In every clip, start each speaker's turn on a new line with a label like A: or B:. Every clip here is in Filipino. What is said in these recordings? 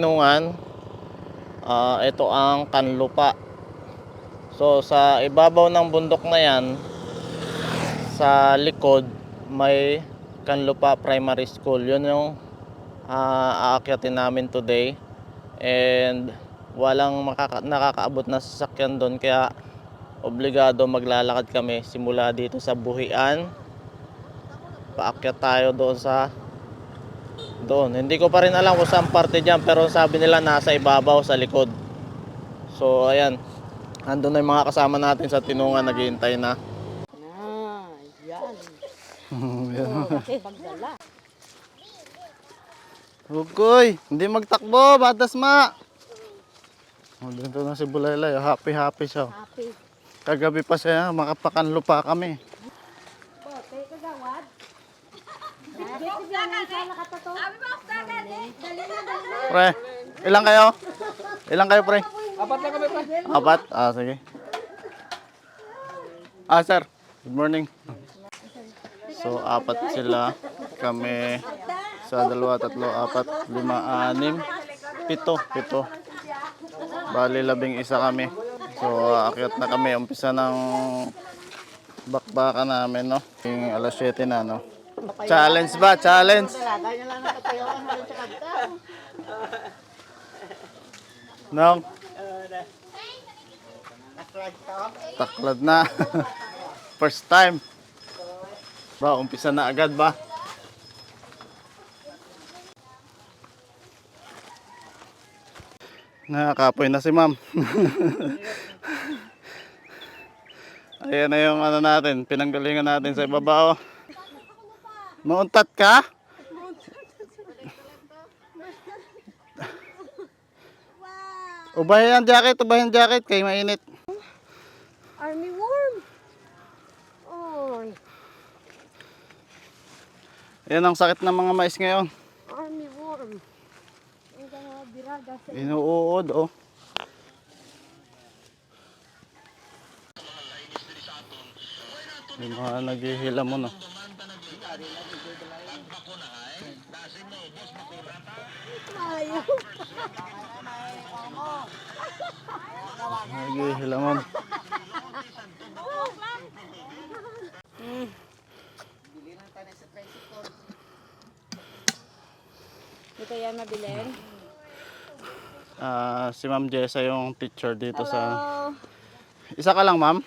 A: From Tinungan, ah, ito ang Kanlupa. So, sa ibabaw ng bundok na yan, sa likod, may Kanlupa Primary School. Yun yung ah, aakyatin namin today. And walang makaka- nakakaabot na sasakyan doon kaya obligado maglalakad kami simula dito sa Buhian. Paakyat tayo doon sa doon. Hindi ko pa rin alam kung saan parte dyan pero sabi nila nasa ibabaw sa likod. So ayan. Andun na yung mga kasama natin sa tinungan naghihintay na.
B: Ah, yan. Pagdala.
A: Hugoy, hindi magtakbo, batas ma. Oh, dito na si Bulaylay, oh, happy happy siya.
B: Happy.
A: Kagabi pa siya, makapakan lupa kami.
B: Bote, kagawad. Dito siya nga sa nakatato. Sabi mo, Dali na, dali na.
A: Pre, ilang kayo? Ilang kayo, pre?
C: Apat lang kami, pre.
A: Apat? Ah, sige. Ah, sir. Good morning. So, apat sila. Kami sa dalawa, tatlo, apat, lima, anim, pito, pito. Bali, labing isa kami. So, aakyat na kami. Umpisa ng bakbaka namin, no? Yung alas 7 na, no? Challenge ba? Challenge? No? Taklad na. First time. Ba, umpisa na agad ba? Nakakapoy na si ma'am. Ayan na yung ano natin, pinanggalingan natin sa ibaba. Mauntat ka? Ubahin ang jacket, ubahin ang jacket, kay mainit.
B: Army worm. Oy,
A: Yan ang sakit ng mga mais ngayon.
B: army sa
A: Inuud, oh. Yung mga naghihila mo, no?
B: Ayaw.
A: Naghihila mo.
B: Hindi kaya mabilin?
A: Ah, si Ma'am Jessa yung teacher dito sa...
B: Hello.
A: Isa ka lang, Ma'am?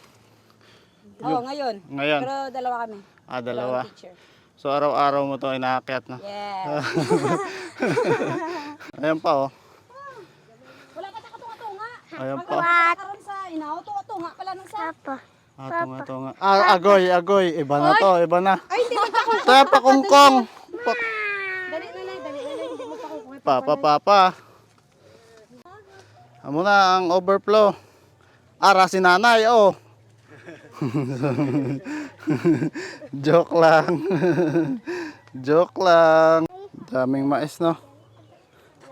B: Oo, ngayon.
A: Ngayon.
B: Pero dalawa kami.
A: Ah, dalawa.
B: Dalawang teacher.
A: So, araw-araw mo to inaakyat na.
B: Yeah.
A: Ayan pa, oh.
B: Wala pa takatunga-tunga.
A: Ayan pa.
B: karon sa inaw, tunga-tunga pala ng sa.
A: Ah, tunga, tunga. Ah, agoy, agoy. Iba na to, iba na.
B: Ay, hindi.
A: Tayo pa kungkong. Pa,
B: Dali na lang, dali na lang. Hindi magpakungkong.
A: papa, papa. Amo na ang overflow. Ara si nanay, oh. Joke lang. Joke lang. Daming mais, no?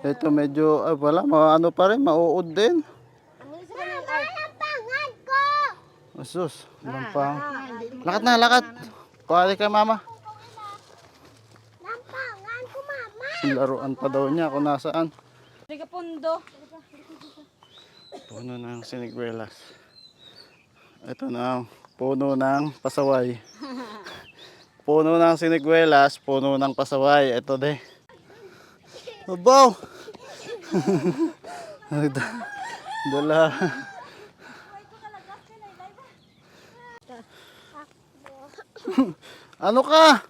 A: Ito medyo, ay wala, ma- ano pa rin, mauud din. Asus, lampang. Lakat na, lakat. Kuwali kay mama.
B: Lampangan ko, mama.
A: Laruan pa daw niya kung nasaan.
B: Liga pundo.
A: Puno ng siniguelas. Ito na ang puno ng pasaway. puno ng siniguelas, puno ng pasaway. Ito de. Babaw! Nagda- Dala. ano ka?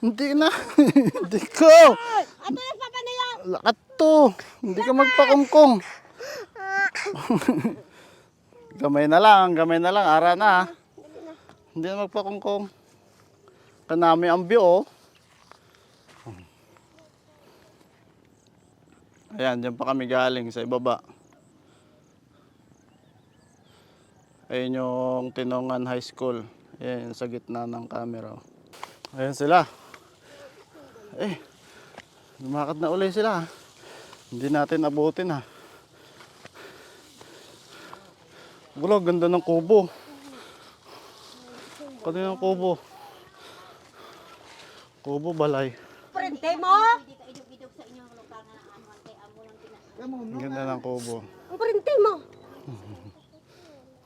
A: Hindi na. Hindi ko.
B: Ato yung papa na yan.
A: Lakat to. Hindi ka magpakungkong. gamay na lang, gamay na lang. Ara na. Ah. Hindi na magpakungkong. Kanami ang oh. Ayan, dyan pa kami galing sa ibaba. Ayun yung Tinongan High School. Ayan, sa gitna ng camera. Ayan sila. Eh, lumakad na uli sila. Hindi natin abutin ha. Wala, ganda ng kubo. Kanina kubo. Kubo balay.
B: Prente mo.
A: Ang ganda ng kubo.
C: Ang parinte mo.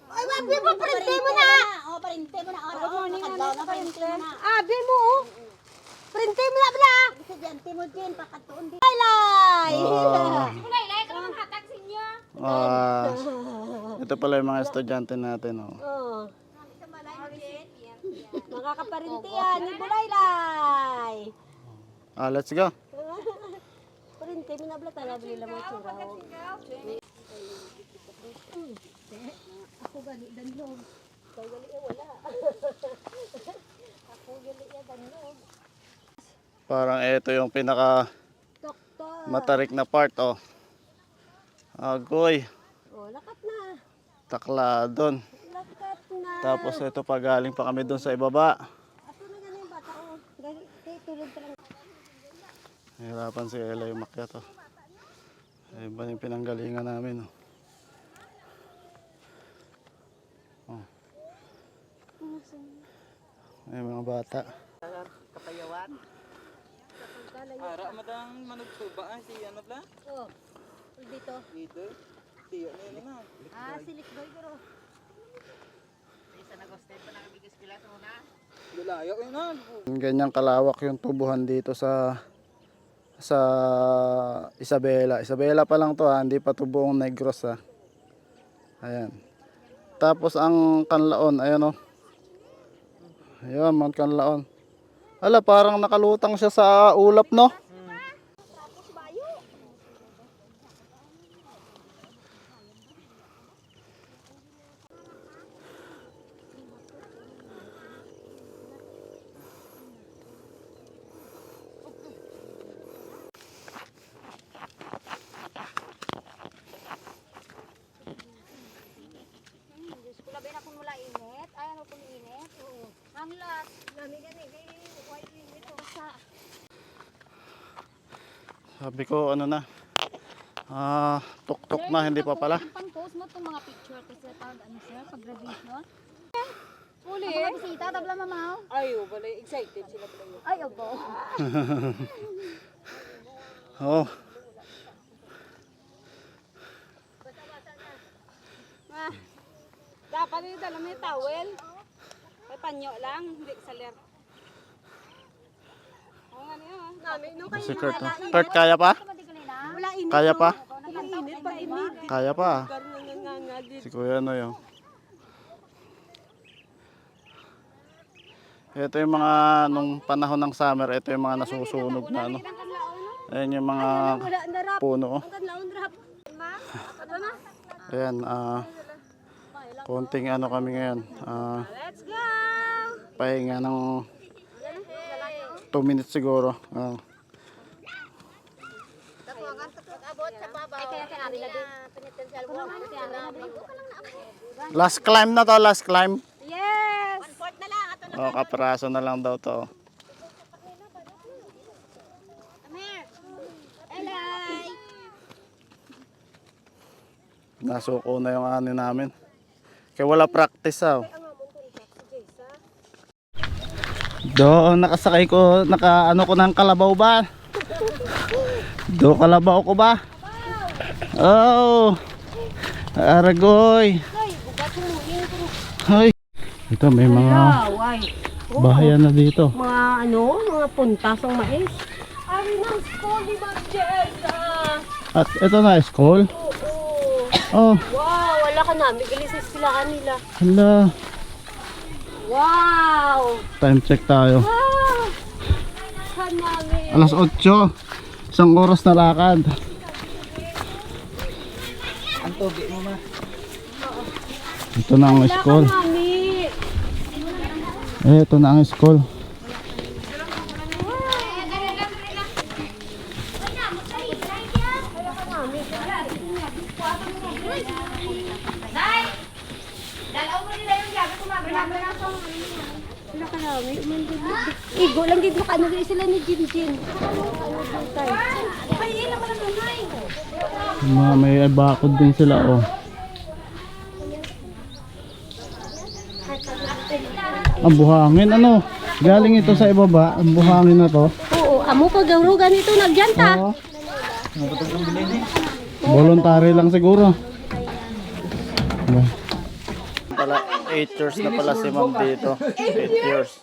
C: Ay, wag mo parinte mo na.
B: Oh, parinte mo na. Oh,
C: Good morning,
B: nakadlaw na parinte mo na.
C: Abi mo. oh. Parinte mo na bala.
B: Estudyante mo din, pakatuon din.
C: Laylay.
A: Ah,
C: Laylay, ka naman hatag sa inyo.
A: ah, ito pala yung mga estudyante natin. Oh.
C: Oh. Makakaparinte yan ni Bulaylay.
A: Ah, let's go.
C: Na bala talaga nila mo suraw. Ako gali danlog. Ikaw gali eh wala. Ako gali eh danlog.
A: Parang ito yung pinaka
C: Doktor.
A: matarik na part. Oh. Agoy.
C: Oh, lakat na.
A: Takla doon. Tapos ito pa galing pa kami doon sa ibaba.
C: Eh.
A: Nahirapan si Ella yung makyat. Oh. Iba yung pinanggalingan namin. Oh. Oh. May mga bata.
D: Ara madang manugtuba ah, si ano bla?
C: Oh. Dito.
D: Dito. Tiyo na yun na.
C: Ah, silik boy pero.
D: Gulayo yun na.
A: Ganyang kalawak yung tubuhan dito sa sa Isabela. Isabela pa lang to ha, hindi pa to buong Negros ha. Ayan. Tapos ang Kanlaon, ayan o. Ayan, Mount Kanlaon. Ala, parang nakalutang siya sa ulap no?
C: Diyos ko labi na kung wala init. Ay, ano kung init? Oo. Ang last. Lami gani. Kaya white init. Sa.
A: Sabi ko, ano na. Ah, tuktok na, hindi pa pala.
B: Pang-post mo itong mga picture kasi pag ano sir, pag graduation.
C: Uli.
B: Mga bisita, tabla mamaw.
D: Ay, oh, bala excited sila pala yun.
B: Ay, opo.
A: Oh,
C: Ah. Dapat yung dala mo yung towel. May panyo lang. Hindi saler. Oo nga niya. Nami, nung
A: si Kurt. oh. Kurt, kaya pa? Kaya pa? Kaya pa. Si Kuya ano yun. Ito yung mga nung panahon ng summer, ito yung mga nasusunog na ano. Ayan yung mga puno. oh.
C: Ano?
A: Ayan, ah konting ano kami ngayon. ah
C: Let's go!
A: pahinga ng 2 minutes siguro. Ah. Last climb na to, last climb.
C: Yes! One fourth na lang. Ato na.
A: O, kapiraso na lang daw to. Nasuko na yung ano namin. Kaya wala practice ah. Doon nakasakay ko, naka ano ko ng kalabaw ba? Do kalabaw ko ba? Oh. Aragoy. Hoy. Ito may mga bahayan na dito.
C: Mga ano, mga puntas ng mais. Ari ng school ni.
A: At ito na school. Oh,
C: Wow, wala ka na. Bigalis sa silaan nila.
A: hala.
C: Wow!
A: Time check tayo.
C: Ah! Saan namin?
A: Alas 8. Isang oras na lakad.
D: Ang tugi mo ma.
A: Ito na ang school. Eh, ito na ang school.
C: Wala ka namin. Igo lang dito ka. Nagay sila ni Jin Jin. Ay, ilan ka na
A: Mga may bakod din sila oh. Ang buhangin ano? Galing ito sa ibaba, ang buhangin na to.
C: Oo, amo pa gawro ganito nagyanta.
A: Oo.
E: Voluntary lang siguro.
A: 8 years na pala si ma'am dito. 8 years.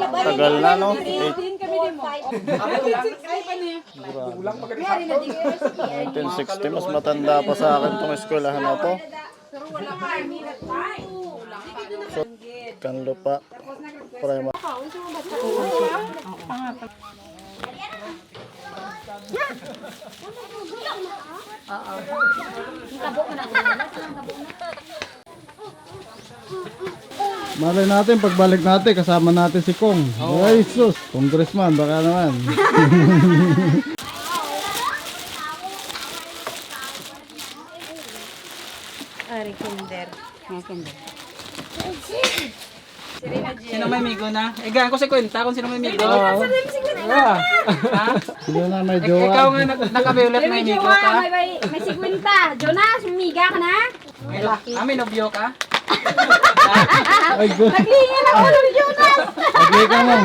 A: Tagal na, no? 8, 1960, mas matanda pa sa akin itong eskwelahan na to. So, kanlo pa. Prima.
E: Malay natin, pagbalik natin, kasama natin si Kong. Ay, sus, congressman, baka naman.
B: Ari, kinder. Mga kinder.
D: Sino may migo na? Eh, gaan ko si kwenta kung sino may migo. Ah. Ha?
E: Sino na may
D: Ik-
E: jowa?
D: Ikaw nga nak- nakabiulat may migo ka?
B: May, may, may sigwinta. Jonas, miga ka na?
D: May Ah, may nobyo ka?
E: Ay, good.
B: Naglingin ako ng Jonas.
E: Okay ka mo.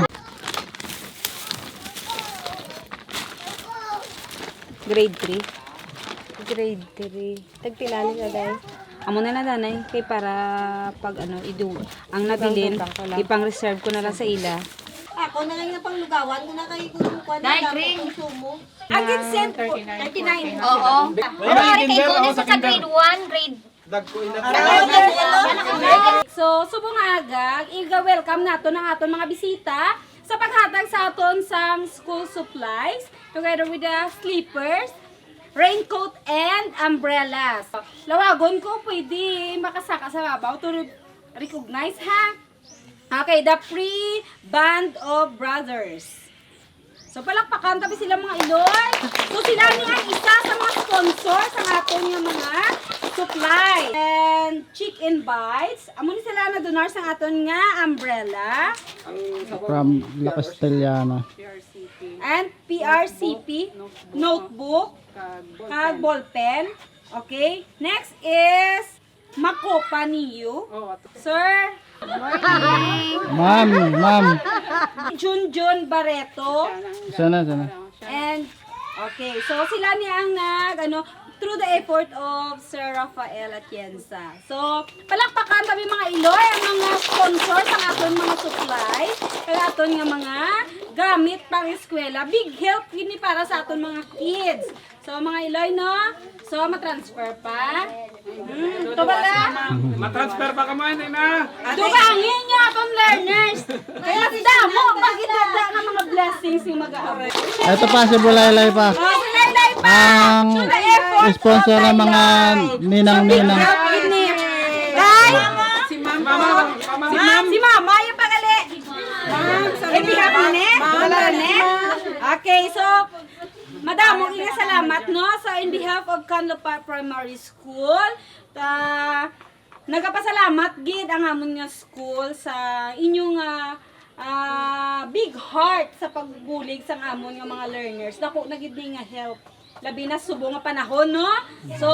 B: Grade 3. Grade 3. Tagpilali ka guys. Amo na na danay kay para pag ano idu ang nabilin ipang reserve ko na lang sa ila.
F: Ako na ngayon pang lugawan ko na kayo kung kuwan na dapat konsumo.
B: Agad send ko 39.
C: Oo. Pero hari kay sa sa grade 1, grade
B: So subong agag iga welcome nato ng aton mga bisita sa paghatag sa aton sang school supplies together with the sleepers raincoat and umbrellas. Lawagon ko pwede makasaka sa babaw to recognize ha. Okay, the Free Band of Brothers. So palakpakan tabi sila mga iloy. So sila ni ang isa sa mga sponsor sa aton nga mga supply. And Chicken Bites. Amo ni sila na donar sa aton nga umbrella.
E: From La Castellana.
B: And PRCP notebook. Kag ballpen. Okay. Next is Makopa niyo. Sir
E: Ma'am, ma'am.
B: Junjun Barreto.
E: Sana, sana.
B: And okay, so sila ni ang nag ano through the effort of Sir Rafael Atienza. So, palakpakan kami mga Iloy, ang mga sponsor sa aton mga supply, kaya aton nga mga gamit pang eskwela. Big help gini para sa aton mga kids. So, mga Iloy, no? So, matransfer pa. Hmm, ito ba na?
D: Matransfer pa ka man, na.
B: Dugangin niya aton learners. Kaya damo, pag idada ng mga blessings yung mag-aabot.
E: Ito pa si Bulaylay pa.
B: Oh, si Laylay pa!
E: Ang sponsor ng mga ninang-ninang.
B: Guys! Si Mama. Si. Si Mama, yung pagali. Ma'am, ne? Okay, so, Madam, mga salamat, no? So, in behalf of Canlopa Primary School, ta nagapasalamat gid ang amon nga school sa inyong ah, ah, big heart sa pagbulig sa amon nga mga learners. Dako na gid ni nga help labi na subo nga panahon, no? So,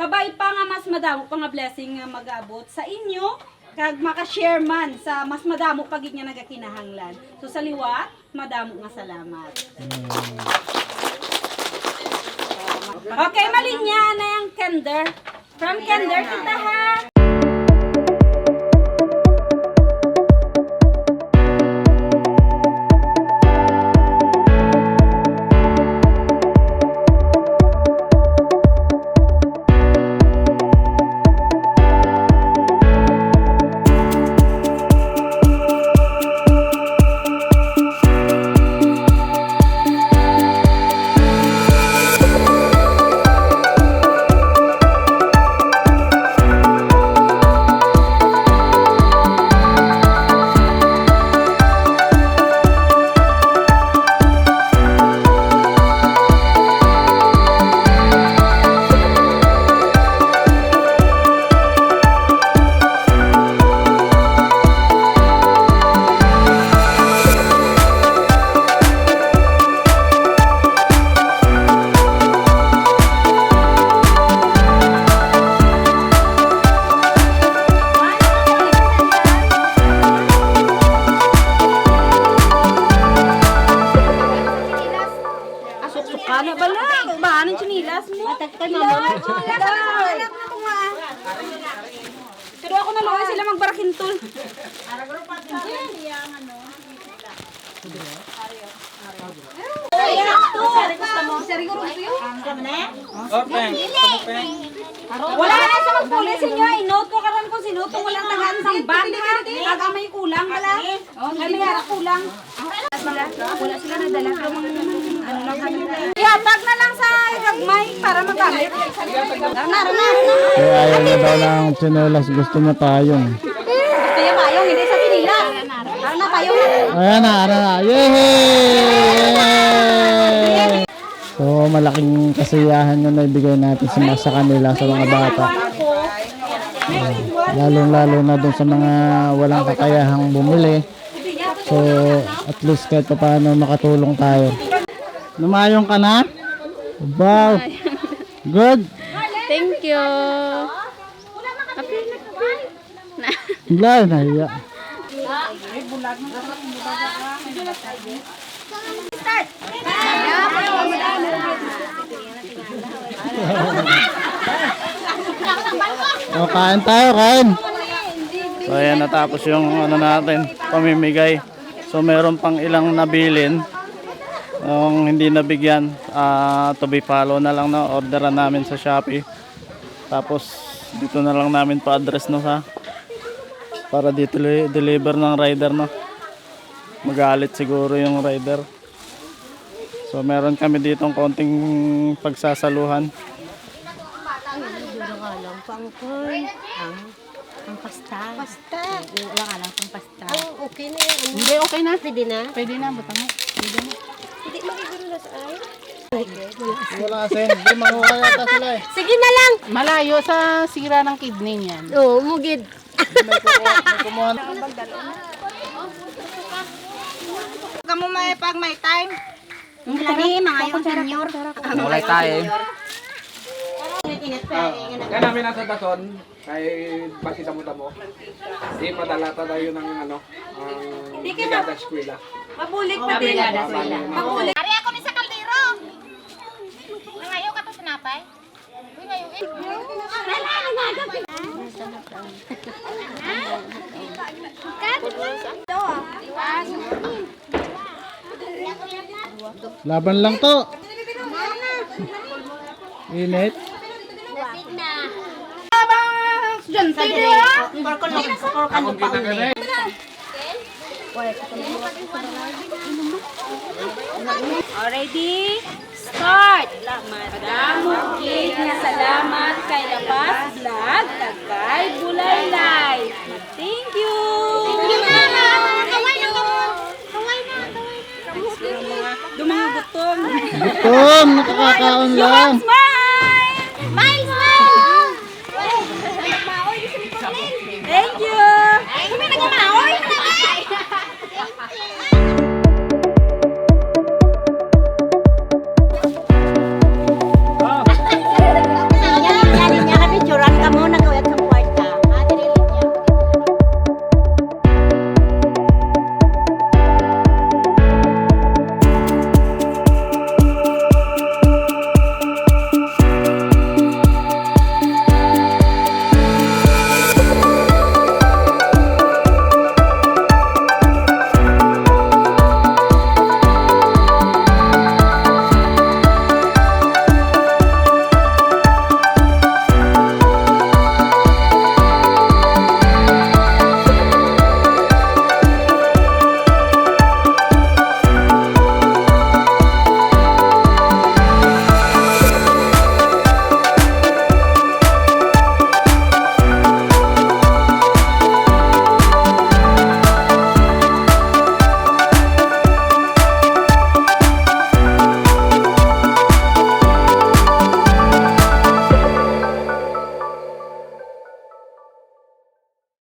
B: kabay pa nga mas madamo pa nga blessing nga mag-abot sa inyo kag maka-share man sa mas madamo pag nga nagakinahanglan. So, sa liwat, madamo nga salamat. Okay, malinya na yung kender. From kender, kita ha.
D: Open. Open.
B: Wala na sa magpulis inyo. Inote ko karon kung sinuto walang tagaan sa band ha. Kaga may kulang pala. Oh, may may kulang. Wala sila pero mga ano lang kami. Ihatag na lang sa gagmay para magamit. Tara na, na.
E: Kaya ayaw na daw ng tsinelas, gusto niya payong.
B: Kaya payong hindi sa pinila. Tara na payong na.
E: Ayan na, ayan na. Yay! So, malaking kasiyahan yung naibigay natin sa, sa kanila, sa mga bata. Lalong-lalo na dun sa mga walang kakayahang bumili. So, at least kahit pa paano makatulong tayo. Lumayong ka na? Wow! Good!
C: Thank you.
E: Wala, nahiya. O, kain tayo, kain.
A: So ayan natapos yung ano natin, pamimigay. So meron pang ilang nabilin. Yung hindi nabigyan, ah to be follow na lang na orderan namin sa Shopee. Tapos dito na lang namin pa-address no sa para dito li- deliver ng rider no. Magalit siguro yung rider. So meron kami ditong konting pagsasaluhan.
F: Ang pasta. Pasta. Wala ka lang pang pasta. Ang okay na yan. Hindi, okay na. Pwede na. Pwede na, butang mo. Pwede na. Hindi, magiguro na sa ay.
E: Wala sen, di manguha yata sila eh.
F: Sige na lang.
G: Malayo sa sira ng kidney niyan.
F: Oo, mugid.
E: Kumuha na.
B: Kamu may pag may time.
F: Lagi, mga yung senior.
D: Wala tayo.
H: Kaya namin nasa dason, kay basi damo-damo. Di padala ta tayo ng ano, ang Brigada Eskwela.
B: Mabulik pa din. Mabulik.
C: Ari ako ni sa kaldero. Nangayo ka to sinapay? Uy, ngayo eh.
E: Laban lang to. Init.
H: Akong ginagana
B: Already? Start! Madamugig nga salamat kay Lapas Vlog kag kay Bulaylay. Thank you! Thank you, Mama! Gutom.
E: Gutom, nakakakaon lang.